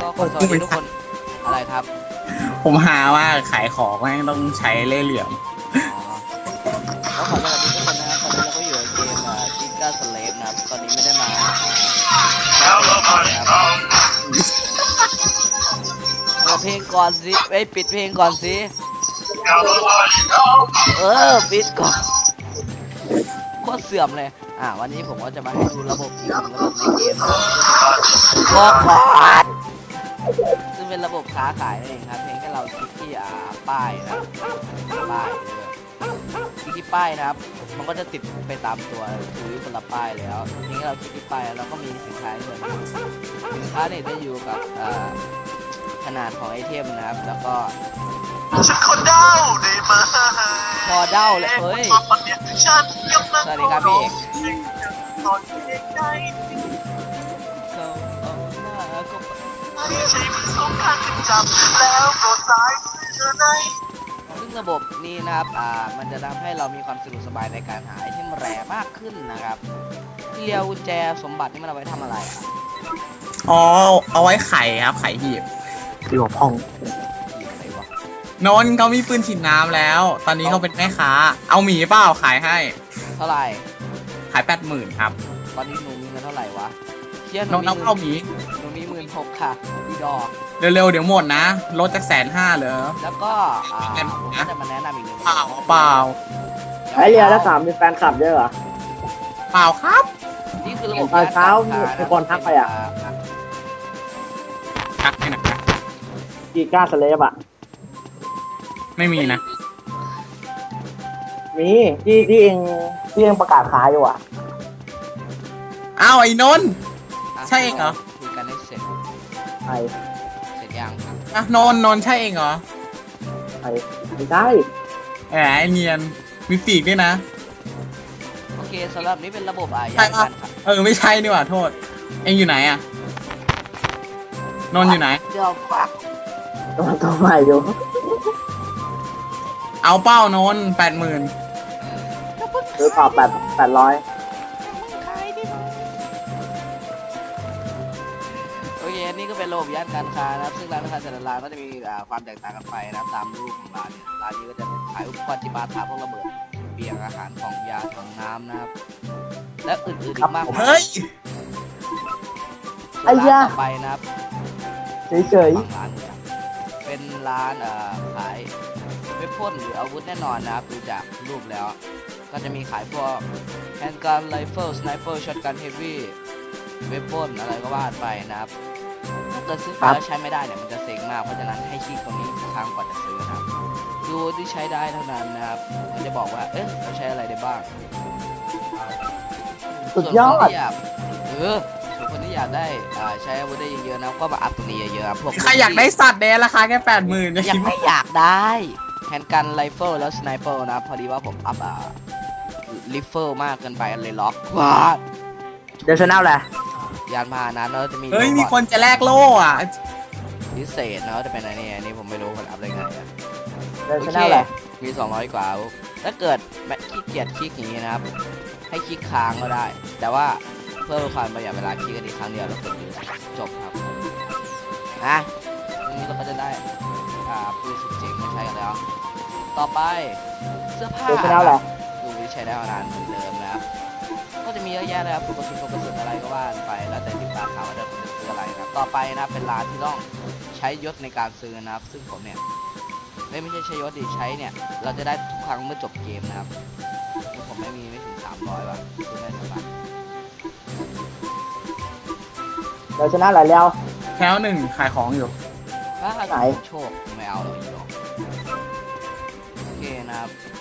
ก็คนสวัสดีทุกคนอะไรครับผมหาว่าขายของแม่งต้องใช้เล่ห์เหลี่ยมอ๋อก็ขอสวัสดีทุกคนนะครับตอนนี้เราก็อยู่ในเกมอ่าจิงก้าสเลฟนะครับ ตอนนี้ไม่ได้มาครับเปิดเพลงก่อนสิเอ้ยปิดเพลงก่อนสิเออปิดก่อนโคตรเสื่อมเลย อ่าวันนี้ผมก็จะมาให้ดูระบบอีกหนึ่งระบบในเกมนะครับบอกก่อนซึ่งเป็นระบบค้าขายนั่นเองครับเพียงแค่เราคลิกที่อ่าป้ายนะครับป้ายเลยคลิกที่ป้ายนะครับ มันก็จะติดไปตามตัวคือคนละป้ายแล้วเพียงแค่เราคลิกที่ป้ายแล้วเราก็มีสินค้าให้เลือกสินค้าเนี่ยจะอยู่กับอ่าขนาดของไอเทมนะครับ แล้วก็ฉันคนเดาได้ไหมพอเด้าเลยเฮ้ยตอนเนี้ยฉันกำลังสวัสดีครับพี่เอก ตอนที่ใจเขาเอาหน้าก็ไปใช้มือสองข้างกันจับแล้วโปรดสายเธอในซึ่งระบบนี้นะครับ อ่า มันจะทำให้เรามีความสะดวกสบายในการหาไอเทมแรมากขึ้นนะครับเรียวกุญแจสมบัตินี่มันเอาไว้ทำอะไรอ๋อ เอาไว้ไข่ครับ ไข่หีบที่หัวพ่องหยิบอะไรวะนนท์เขามีปืนฉีดน้ำแล้ว ตอนนี้เขาเป็นแม่ค้า เอาหมีเปล่าขายให้ เท่าไหร่ ขายแปดหมื่นครับ ตอนนี้หนูมีเงินเท่าไหร่วะเชี่ยหนนูนท์มีเอาเข้าหมีหนูมีหมื่นหกค่ะดีดอก เร็วๆ เดี๋ยวหมดนะลดจากแสนห้าเหรอ แล้วก็อ่าผมก็จะมาแนะนำอีกหนึ่งเปล่าเปล่าไอเรียแล้วสามมีแฟนคลับเยอะเหรอ เปล่าครับ นี่คือระบบตอนเช้าย่นกรมีคนทักไปอะทักให้หนะกีก้าสเลฟอะ ไม่มีนะ มีที่ที่เอง ที่เองประกาศขายอยู่อะอ้าวไอ้นนท์อะใช่เองเหรอ คุยกันให้เสร็จ ไอเสร็จยังครับอะนนท์นนท์ใช่เองเหรอไอไม่ได้แหมไอเนียนมีปีกด้วยนะ โอเคสำหรับนี้เป็นระบบอ่าใช่ย่างปะการครับเออไม่ใช่นี่หว่าโทษ เองอยู่ไหนอะนนท์อยู่ไหน เดี๋ยวฟักตัวตัวใหม่อยู่เอาเป้านนท์แปดหมื่น หรือเปล่าแปดแปดร้อยโอเคอันนี่ก็เป็นระบบย่านการค้านะครับ ซึ่งร้านค้าแต่ละร้านก็จะมีอ่าความแตกต่างกันไปนะครับตามรูปของร้านเนี่ยร้านนี้ก็จะขายอุปกรณ์จิปาถะพวกระเบิดเบียงอาหารของยาถังน้ำนะครับ และอื่นๆอีกมากมายเฮ้ยส่วนร้านต่อไปนะครับเฉยฝั่งร้านเนี่ยเป็นร้านเอ่อขายเวทพ่นหรืออาวุธแน่นอนนะครับดูจากรูปแล้ว ก็จะมีขายพวกแฮนด์การไรเฟิลสไนเปอร์ช็อตกันเฮฟวี่เวทพ่นอะไรก็ว่าไปนะครับ ถ้าเกิดซื้อไปแล้วใช้ไม่ได้เนี่ยมันจะเซ็งมากเพราะฉะนั้นให้คลิกตรงนี้ทุกครั้งก่อนจะซื้อนะครับดูที่ใช้ได้เท่านั้นนะครับมันจะบอกว่าเอ๊ะเราใช้อะไรได้บ้างๆสุดยอส่วนคนดที่อยากเออส่วนคนที่อยากได้อ่าใช้อาวุธได้เยอะๆนะก็มาอัพตรงนี้เยอะๆครับพวกใครอยากได้สัตว์แดนราคาแค่แปดหมื่นเนี่ยยังไม่อยากได้แฮนด์กันไรเฟิลแล้วสไนเปอร์นะพอดีว่าผมอัพอ่า ริฟเฟิลมากเกินไปเลยล็อกว้าเดี๋ยวชแนลแหละยานพาหนะเนอะจะมีเฮ้ยโรบอทมีคนจะแลกโล่อะพิเศษเนอะจะเป็นอะไรเนี่ยอันนี้ผมไม่รู้คนอัพได้ไงอะเดี๋ยวโอชเคแนลแหละมี 200 กว่า ถ้าเกิดไม่ขี้เกียจคลิกอย่างนี้นะครับ ให้คลิกค้างก็ได้ แต่ว่าเพื่อความประหยัดเวลาคลิกกันอีกครั้งเดียวแล้วกดยืนจบครับอะทีนี้เราก็จะได้อ่าปืนสุดเจ๋งมาใช้กันแล้ว ต่อไปเสื้อผ้าเดี๋ยวชแนลแหละดูวิ ใช้ได้มานานเหมือนเดิมนะครับ ก็จะมีเยอะแยะเลยครับปกติปกติอะไรก็ว่าไป แล้วแต่ที่ปากเขาว่าจะคุณจะซื้ออะไรนะครับ ต่อไปนะครับเป็นร้านที่ต้องใช้ยศในการซื้อนะครับ ซึ่งผมเนี่ยไม่ไม่ใช่ใช้ยศดิใช้เนี่ย เราจะได้ทุกครั้งเมื่อจบเกมนะครับซึ่งผมไม่มีไม่ถึง300ว่ะซื้อไม่สบายเดี๋ยวชแนลแหละเร็วแถวหนึ่งขายของอยู่ ถ้าหากไหนโชคไม่เอาหรอ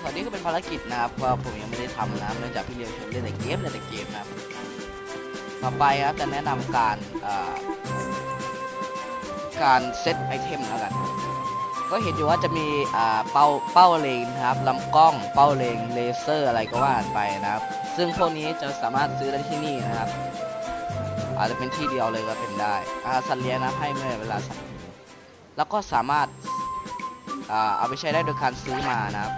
ตอนนี้ก็เป็นภารกิจนะครับว่าผมยังไม่ได้ทำนะเนื่องจากพี่เลี้ยวชวนเล่นแต่เกมเล่นแต่เกมนะครับต่อไปครับจะแนะนำการการเซตไอเทมแล้วกันก็เห็นอยู่ว่าจะมีเป้าเป้าเลงนะครับลำกล้องเป้าเลงเลเซอร์อะไรก็ว่ากันไปนะครับ ซึ่งพวกนี้จะสามารถซื้อได้ที่นี่นะครับ อาจจะเป็นที่เดียวเลยก็เป็นได้อาสัตว์เลี้ยงนะให้เมื่อเวลาสัตว์แล้วก็สามารถเอาไปใช้ได้โดยการซื้อมานะครับ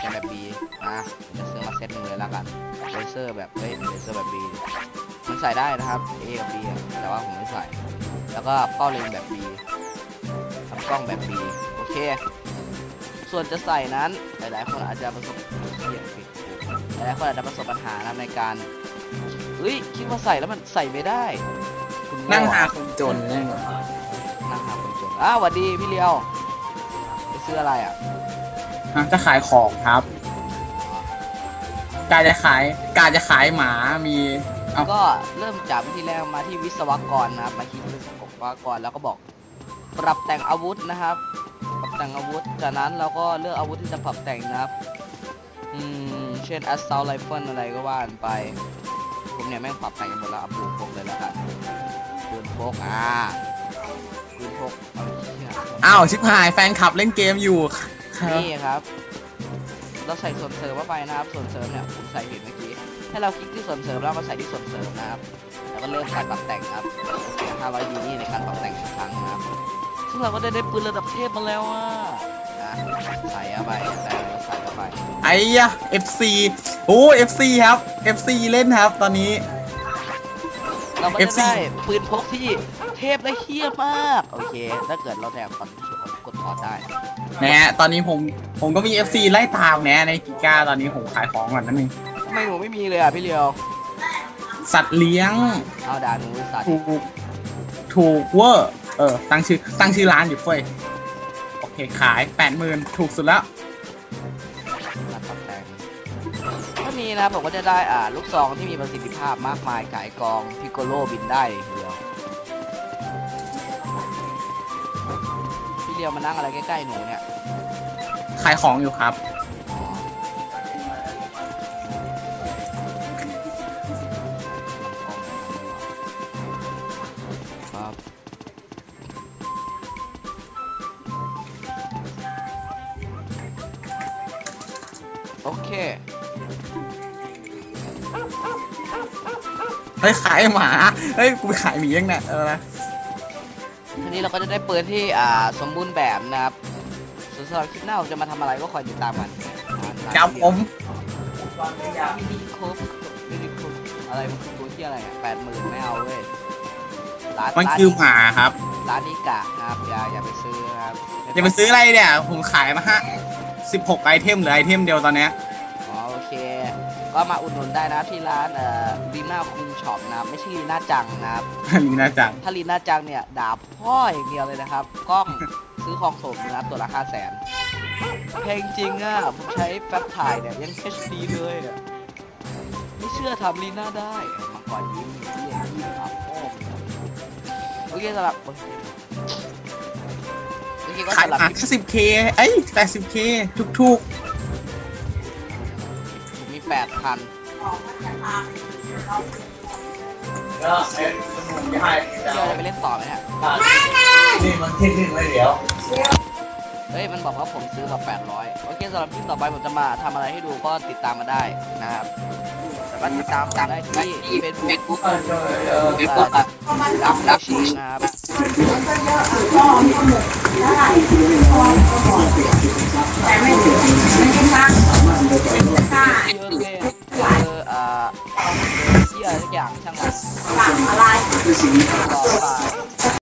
ที่เป็นแบบบีอะผมจะซื้อมาเซตหนึ่งเลยแล้วกันเลเซอร์แบบเฮ้ยเลเซอร์แบบบีมันใส่ได้นะครับ A กับ B อะแต่ว่าผมไม่ใส่ แล้วก็เป้าเลนแบบ B ทำกล้องแบบ B โอเค ส่วนจะใส่นั้นหลายๆคนอาจจะประสบเหี้ยผิดหลายๆคนอาจจะประสบปัญหานะครับในการเฮ้ยคิดว่าใส่แล้วมันใส่ไม่ได้คุณโนั่งหาคนจนเนี่ยนั่งหาคนจนอ้าวสวัสดีพี่เลียวไปซื้ออะไรอะ ฮะจะขายของครับ การจะขายการจะขายหมามีเอ้าก็เริ่มจากวิธีแรกมาที่วิศวกรนะครับ มาที่วิศวกรแล้วก็บอก ปรับแต่งอาวุธนะครับ ปรับแต่งอาวุธ จากนั้นเราก็เลือกอาวุธที่จะปรับแต่งนะครับ อืม เช่น assault rifle อะไรก็ว่ากันไป ผมเนี่ยแม่งปรับแต่งกันหมดแล้วเอาปืนพกเลยแล้วกันปืนพกอ่าปืนพกเอาไอ้เหี้ยอ้าวชิบหายแฟนคลับเล่นเกมอยู่ ครับ นี่ครับ เราใส่ส่วนเสริมเข้าไปนะครับ ส่วนเสริมเนี่ยผมใส่ผิดเมื่อกี้ให้เราคลิกที่ส่วนเสริมแล้วก็ใส่ที่ส่วนเสริมนะครับ แล้วก็เริ่มการปรับแต่งครับเสีย500ยูนี่ในการปรับแต่งอีกครั้งนะครับซึ่งเราก็ได้ได้ปืนระดับเทพมาแล้วอะนะใส่เข้าไปแต่เราใส่เข้าไปไอ้ยะ FC โอ้ FC ครับ FC เล่นครับ ตอนนี้ เราก็จะ FC ได้ปืนพกที่เทพและเฮี้ยมาก โอเค ถ้าเกิดเราแถมคอนกด ถอดได้นะฮะตอนนี้ผมผมก็มี FC ไล่ตามนะในกิก้าตอนนี้ผมขายของก่อนนั่นเองทำไมหนูไม่มีเลยอะพี่เลียว สัตว์เลี้ยงเอาด่าหนูสัตว์ถูกถูกเวอร์เออตั้งชื่อตั้งชื่อร้านอยู่เฟ้ยโอเคขายแปดหมื่นถูกสุดแล้วการปรับแต่งถ้ามีนะครับผมก็จะได้อ่าลูกซองที่มีประสิทธิภาพมากมายขายกองพิโกโลบินได้ที เดียวพี่เลียวมานั่งอะไรใกล้ๆหนูเนี่ยขายของอยู่ครับ ครับโอเค เฮ้ยขายหมา เฮ้ยกูไปขายหมียังเนี่ยเออนะ ทีนี้เราก็จะได้ปืนที่อ่าสมบูรณ์แบบนะครับส่วนสำหรับคลิปหน้าผมจะมาทำอะไรก็คอยติดตามกันครับผมมินิโคฟมินิโคฟอะไรมันคือตัวที่อะไรอะแปดหมื่นไม่เอาเว้ยร้านมันร้านคือหมาครับร้านนี้กากนะครับอย่าอย่าไปซื้อนะครับ จะไปซื้ออะไรเนี่ย ผมขายมาฮะสิบหกไอเทมเหลือไอเทมเดียวตอนเนี้ยอ๋อโอเค ก็มาอุดหนุนได้นะที่ร้านเอ่อลีน่าคุงช็อปนะครับไม่ใช่ลีน่าจังนะครับ ลีน่าจัง ถ้าลีน่าจังเนี่ยด่าพ่ออย่างเดียวเลยนะครับ กล้องซื้อของสมนะครับตัวละห้าแสนเพลงจริงอะผมใช้แป๊บถ่ายเนี่ยยัง HD เลยอะไม่เชื่อทำลีน่าได้มังกรยิ้มที่อย่างนี้ครับพ่อโอเคสำหรับโอเคก็ขายสำหรับหมาคลิปสิบเคเอ้ยแปดสิบเคทุกผม มีแปดพันก็เอ็นสมุนไพรพี่เราจะไปเล่นต่อไหมฮะนี่มันที่หนึ่งเลยเดี๋ยว เฮ้ย มันบอกว่าผมซื้อมา800 โอเคสำหรับคลิปต่อไปผมจะมาทำอะไรให้ดูก็ติดตามมาได้นะครับสามารถติดตามผมได้ที่เฟซบุ๊กเฟซบุ๊กรักรักชีนะครับ 不行老板